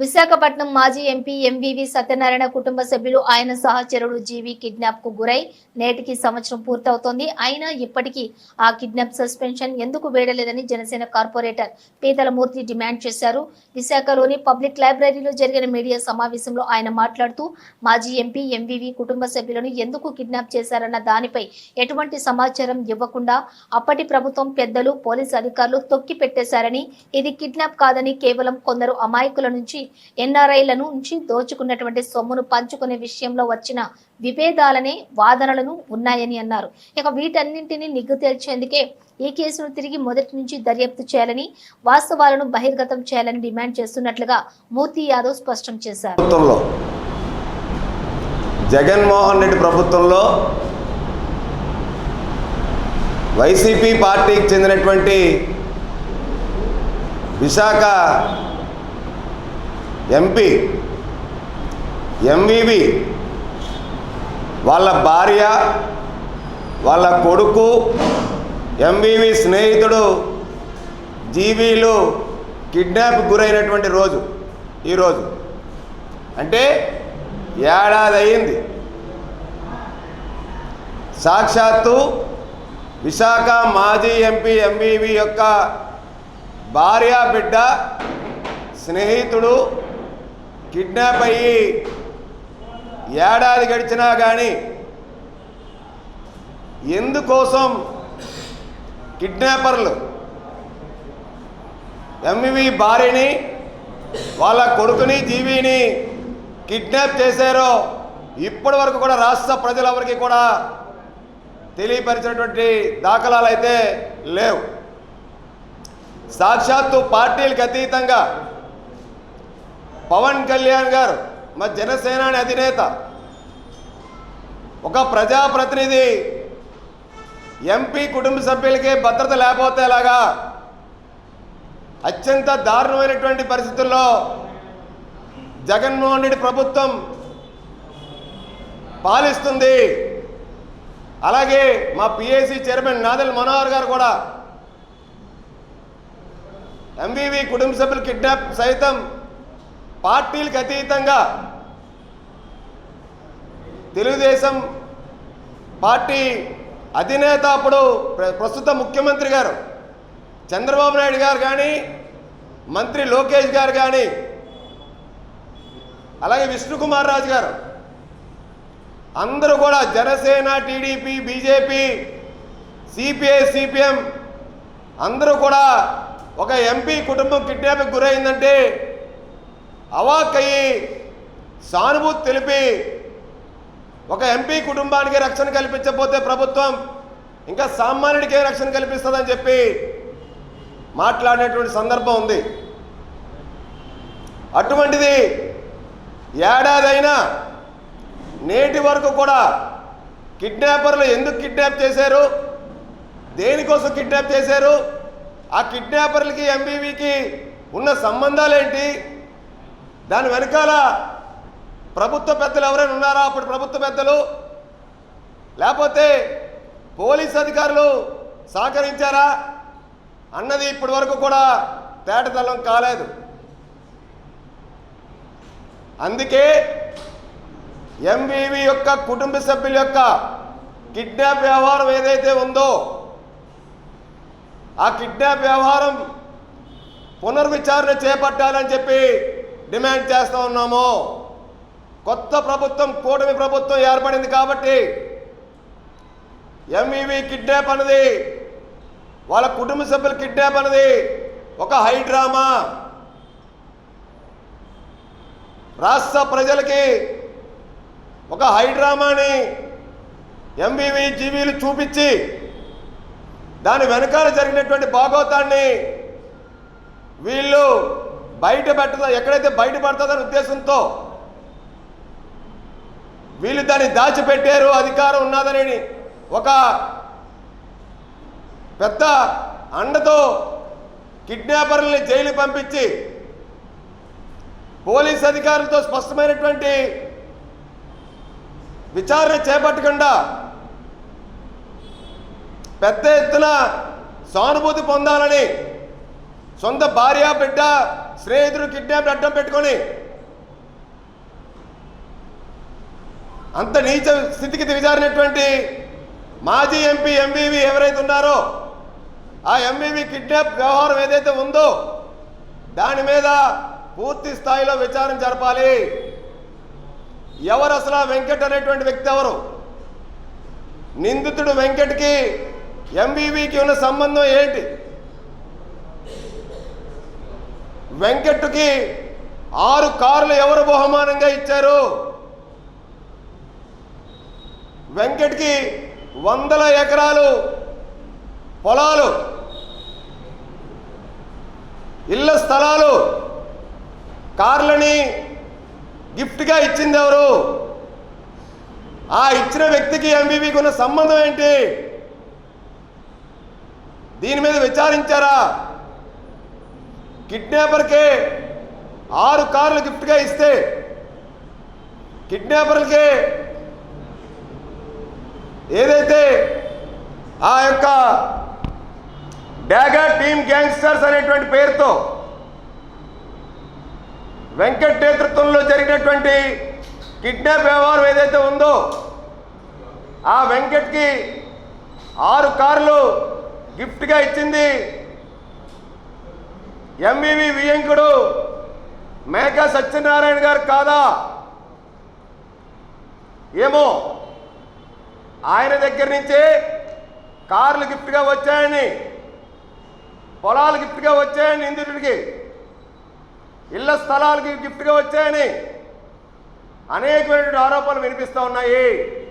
విశాఖపట్నం మాజీ MP MVV Satyanarayana కుటుంబ సభ్యులు ఆయన సహచరుడు జీవి కిడ్నాప్కు గురై నేటికి సంవత్సరం పూర్తవుతోంది. అయినా ఇప్పటికీ ఆ కిడ్నాప్ సస్పెన్షన్ ఎందుకు వేయలేదని జనసేన కార్పొరేటర్ పీతలమూర్తి డిమాండ్ చేశారు. విశాఖలోని పబ్లిక్ లైబ్రరీలో జరిగిన మీడియా సమావేశంలో ఆయన మాట్లాడుతూ మాజీ ఎంపీ ఎంవివి కుటుంబ సభ్యులను ఎందుకు కిడ్నాప్ చేశారన్న దానిపై ఎటువంటి సమాచారం ఇవ్వకుండా అప్పటి ప్రభుత్వం పెద్దలు పోలీసు అధికారులు తొక్కి పెట్టేశారని ఇది కిడ్నాప్ కాదని కేవలం కొందరు అమాయకుల నుంచి ఎన్ఆర్ఐల నుంచి దోచుకున్నటువంటి సొమ్మును పంచుకునే విషయంలో వచ్చిన విభేదాలనే వాదనలను ఉన్నాయని అన్నారు. ఇక వీటన్నింటినీ నిగ్గు తేల్చేందుకే ఈ కేసును తిరిగి మొదటి నుంచి దర్యాప్తు చేయాలని వాస్తవాలను బహిర్గతం చేయాలని డిమాండ్ చేస్తున్నట్లుగా మూర్తి యాదవ్ స్పష్టం చేశారు. జగన్మోహన్ రెడ్డి ప్రభుత్వంలో వైసీపీ పార్టీకి చెందినటువంటి విశాఖ ఎంపీ ఎంవివి వాళ్ళ భార్య వాళ్ళ కొడుకు ఎంవివి స్నేహితుడు జీవీలు కిడ్నాప్ గురైనటువంటి రోజు ఈరోజు అంటే ఏడాది అయింది సాక్షాత్తు విశాఖ మాజీ ఎంపీ ఎంవివి యొక్క భార్య బిడ్డ స్నేహితుడు కిడ్నాప్ అయ్యి ఏడాది గడిచినా కానీ ఎందుకోసం కిడ్నాపర్లు ఎంవి భార్యని వాళ్ళ కొడుకుని జీవిని కిడ్నాప్ చేశారో ఇప్పటి వరకు కూడా రాష్ట్ర ప్రజలెవరికి కూడా తెలియపరిచినటువంటి దాఖలాలు అయితే లేవు. సాక్షాత్తు పార్టీలకు అతీతంగా పవన్ కళ్యాణ్ గారు మా జనసేనాని అధినేత ఒక ప్రజాప్రతినిధి ఎంపీ కుటుంబ సభ్యులకి భద్రత లేకపోతే ఎలాగా? అత్యంత దారుణమైనటువంటి పరిస్థితుల్లో జగన్మోహన్ రెడ్డి ప్రభుత్వం పాలిస్తుంది. అలాగే మా పిఏసీ చైర్మన్ నాదల్ మనోహర్ గారు కూడా ఎంవివి కుటుంబ సభ్యులు కిడ్నాప్ సైతం పార్టీలకు అతీతంగా తెలుగుదేశం పార్టీ అధినేత అప్పుడు ప్ర- ప్రస్తుత ముఖ్యమంత్రి గారు చంద్రబాబు నాయుడు గారు కానీ మంత్రి లోకేష్ గారు కానీ అలాగే విష్ణుకుమార్ రాజు గారు అందరూ కూడా Janasena TDP BJP CPI CPM అందరూ కూడా ఒక ఎంపీ కుటుంబం కిడ్నాపింగ్ గురైందంటే అవాక్కయ్యి సానుభూతి తెలిపి ఒక ఎంపీ కుటుంబానికి రక్షణ కల్పించకపోతే ప్రభుత్వం ఇంకా సామాన్యుడికే రక్షణ కల్పిస్తుందని చెప్పి మాట్లాడినటువంటి సందర్భం ఉంది. అటువంటిది ఏడాదైనా నేటి వరకు కూడా కిడ్నాపర్లు ఎందుకు కిడ్నాప్ చేశారు? దేనికోసం కిడ్నాప్ చేశారు? ఆ కిడ్నాపర్లకి ఎంబీవీకి ఉన్న సంబంధాలు ఏంటి దాని వెనకాల ప్రభుత్వ పెద్దలు ఎవరైనా ఉన్నారా? అప్పుడు ప్రభుత్వ పెద్దలు? లేకపోతే పోలీస్ అధికారులు సహకరించారా? అన్నది ఇప్పటి వరకు కూడా తేటతల్లం కాలేదు. అందుకే ఎంవివి యొక్క కుటుంబ సభ్యుల యొక్క కిడ్నాప్ వ్యవహారం ఏదైతే ఉందో ఆ కిడ్నాప్ వ్యవహారం పునర్విచారణ చేపట్టాలని చెప్పి డిమాండ్ చేస్తూ ఉన్నాము. కొత్త ప్రభుత్వం కూటమి ప్రభుత్వం ఏర్పడింది కాబట్టి ఎంఈవి కిడ్నాప్ అన్నది వాళ్ళ కుటుంబ సభ్యుల కిడ్నాప్ అన్నది ఒక హై డ్రామా. రాష్ట్ర ప్రజలకి ఒక హై డ్రామాని ఎంబీవీ జీవీలు చూపించి దాని వెనకాల జరిగినటువంటి భాగోతాన్ని వీళ్ళు బయట పెట్టదా ఎక్కడైతే బయట పడుతుందనే ఉద్దేశంతో వీళ్ళు దాన్ని దాచిపెట్టారు అధికారం ఉన్నదని ఒక పెద్ద అండతో కిడ్నాపర్లని జైలు పంపించి పోలీస్ అధికారులతో స్పష్టమైనటువంటి విచారణ చేపట్టకుండా పెద్ద ఎత్తున సానుభూతి పొందాలని సొంత భార్య బిడ్డ స్నేహితుడు కిడ్నాప్ అడ్డం పెట్టుకొని అంత నీచ స్థితికి దిగజారినటువంటి మాజీ ఎంపీ ఎంవివి ఎవరైతే ఉన్నారో ఆ ఎంవివి కిడ్నాప్ వ్యవహారం ఏదైతే ఉందో దాని మీద పూర్తి స్థాయిలో విచారణ జరపాలి. ఎవరు అసలు వెంకట్ అనేటువంటి వ్యక్తి ఎవరు? నిందితుడు వెంకట్కి ఎంవివికి ఉన్న సంబంధం ఏంటి? వెంకట్కి ఆరు కార్లు ఎవరు బహుమానంగా ఇచ్చారు? వెంకట్కి వందల ఎకరాలు పొలాలు ఇళ్ళ స్థలాలు కార్లని గిఫ్ట్గా ఇచ్చింది ఎవరు? ఆ ఇచ్చిన వ్యక్తికి ఎంబీబీకి ఉన్న సంబంధం ఏంటి? దీని మీద విచారించారా? కిడ్నాపర్కే ఆరు కార్లు గిఫ్ట్గా ఇస్తే కిడ్నాపర్లకే ఏదైతే ఆ యొక్క డాగా టీమ్ గ్యాంగ్స్టర్స్ అనేటువంటి పేరుతో వెంకట్ నేతృత్వంలో జరిగినటువంటి కిడ్నాప్ వ్యవహారం ఏదైతే ఉందో ఆ వెంకట్కి ఆరు కార్లు గిఫ్ట్గా ఇచ్చింది ఎంవివి వియంకుడు మేఘా సత్యనారాయణ గారు కాదా? ఏమో? ఆయన దగ్గర నుంచే కార్లు గిఫ్ట్గా వచ్చాయని పొలాలు గిఫ్ట్గా వచ్చాయని నిందితుడికి ఇళ్ళ స్థలాలకి గిఫ్ట్గా వచ్చాయని అనేకమైనటువంటి ఆరోపణలు వినిపిస్తూ ఉన్నాయి.